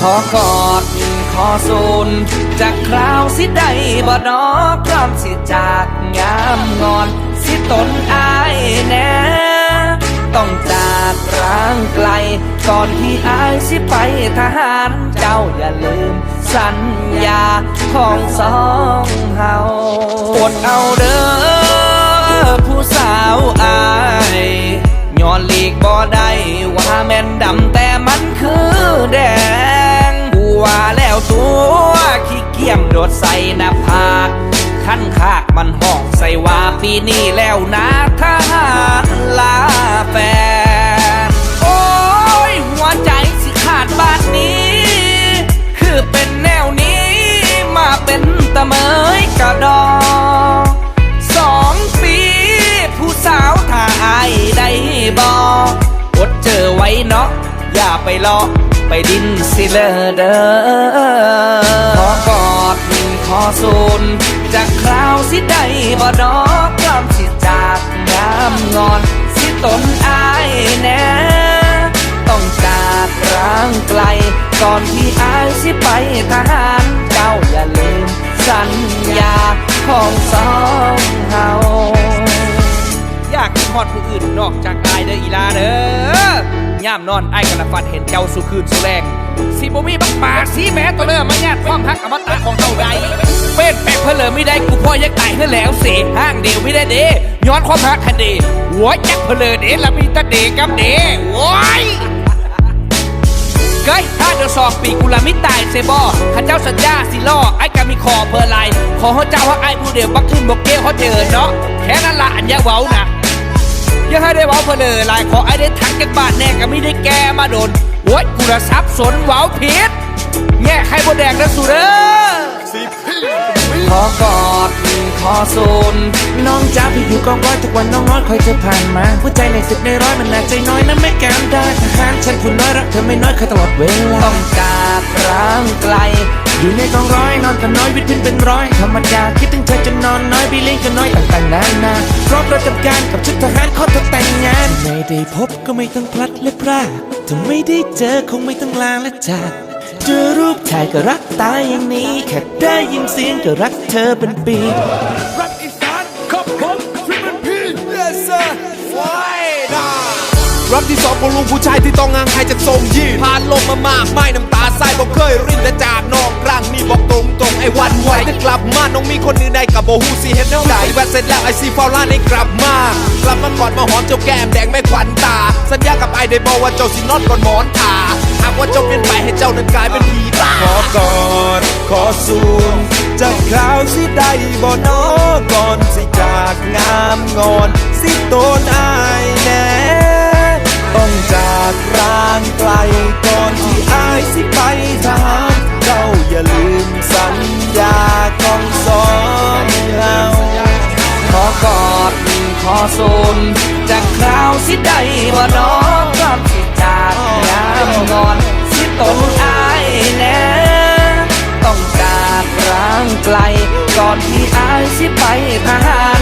ขอกอดขอสูนจากคราวสิได้บ่ดอพร้อมสิจากงามงอน สิตนอายแน่ต้องจากร้างไกล ก่อนที่อายสิไปทหารเจ้าอย่าลืม สัญญาของสองเฮาอดเอาเด้อผู้สาวอายย้อนหลีกบ่ได้ว่าแม่นดำ ขั้นคากมันห้องใส่ว่าปีนี้แล้วนะทหารลาแฟน โอ้ยหัวใจสิขาดบาดนี้ คือเป็นแนวนี้ มาเป็นตะเมยกระดองสองปี ผู้สาวถ้าอายได้บอกอดเจอไว้เนาะอย่าไปลอไปดินสิเลอเด้อขอกอด ขอสูนจากคราวสิได้บ่ดอกพร้อมสิจากงามงอน สิตนอายแน่ต้องจากร้างไกล ก่อนที่อายสิไปทหารเจ้าอย่าลืมสัญญาของสองเฮาอยากทอดผู้อื่นนอกจากอายเด้ออีลาเด้อ ย่ามนอนไอ้ายกระฟันเห็นเจ้าสุคืนสุแรงสิบ่มีบักปากสีแม้ตัวเริ่มมาญาติความฮักอมตะของเจ้าใดเป็นแปลกเพลอไม่ได้กูพ่อยักตายเฮือแล้วเสีห้างเดียวไม่ได้เด้ย้อนความฮักคันเดหัวจักเพลอเด้ละมีตะเดกับเดโว้ยเกยถ้าเดือสองปีกูละม่ตายเซบอข้าเจ้าสัญญาสิล่อไอ้กามีคอเพอร์ไลขอเขาเจ้าว่าไอ้ผู้เดียวบักขึ้นบกเกี้ยวเขาเจอเนาะแค่นั้นละอันยาเว้านะ ให้ได้เว้าเพอเลยลายขอไอ้ได้ทักกันบ้านแน่ก็ไม่ได้แกมาโดนโว้ยกูละซับสนเว้าผิดแง่ใครบนแดงนะสุเด้อขอกอดขอสูนน้องจ้าพี่อยู่กองร้อยทุกวันน้องน้อยคอยเธอผ่านมาหัวใจในสิบในร้อยมันหนักใจน้อยนะไม่แกมได้ทหารฉันผู้น้อยรักเธอไม่น้อยเคยตลอดเวลาต้องจากร้างไกล อยู่ในกองร้อยนอนกันน้อยวิตพื้นเป็นร้อยธรรมดาคิดถึงเธอจนนอนน้อยพี่เลี้ยงกันน้อยต่างๆนานา ประจำการกับชุดทหารขอทดแต่งงาน ไม่ได้พบก็ไม่ต้องพลัดและพรากถ้าไม่ได้เจอคงไม่ต้องลาและจากเจอรูปถ่ายก็รักตายอย่างนี้ แค่ได้ยินเสียงก็รักเธอเป็นปีรักอีสานครับผมทริปเป็นพี่ yes sir ไว้ดารักที่สองของลุงผู้ชายที่ต้องงางใครจะทรงยีผ่านลมมามากไม่น้ำตา อ้วันได้กลับมาน้องมีคนอื่นใดกับโบฮูสิเห็นแนวไหนแวะเสร็จแล้วไอซีฟาวล่าได้กลับมากลับมากอดมาหอมเจ้าแก้มแดงไม่ขวัญตา สัญญากับไอได้บอกว่าเจ้าสินอนก่อนหมอนทาหากว่าเจ้าเปลี่ยนไปให้เจ้านั้นกลายเป็นผีบ้าขอกอดขอสูนจะคราวสิได้บ่นอก่อนสิจากงามงอนสิโตนอายแน่ โซนจากคราวสิได้บ่ดอกพร้อมสิจากยามงอนสิตนอายแน่ต้องจากร่างไกล ก่อนที่อายสิไปทหา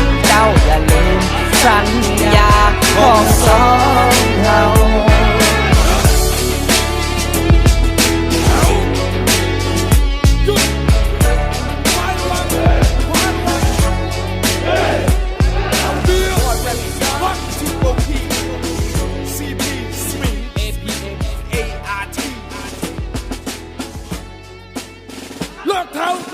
เลิกเท้า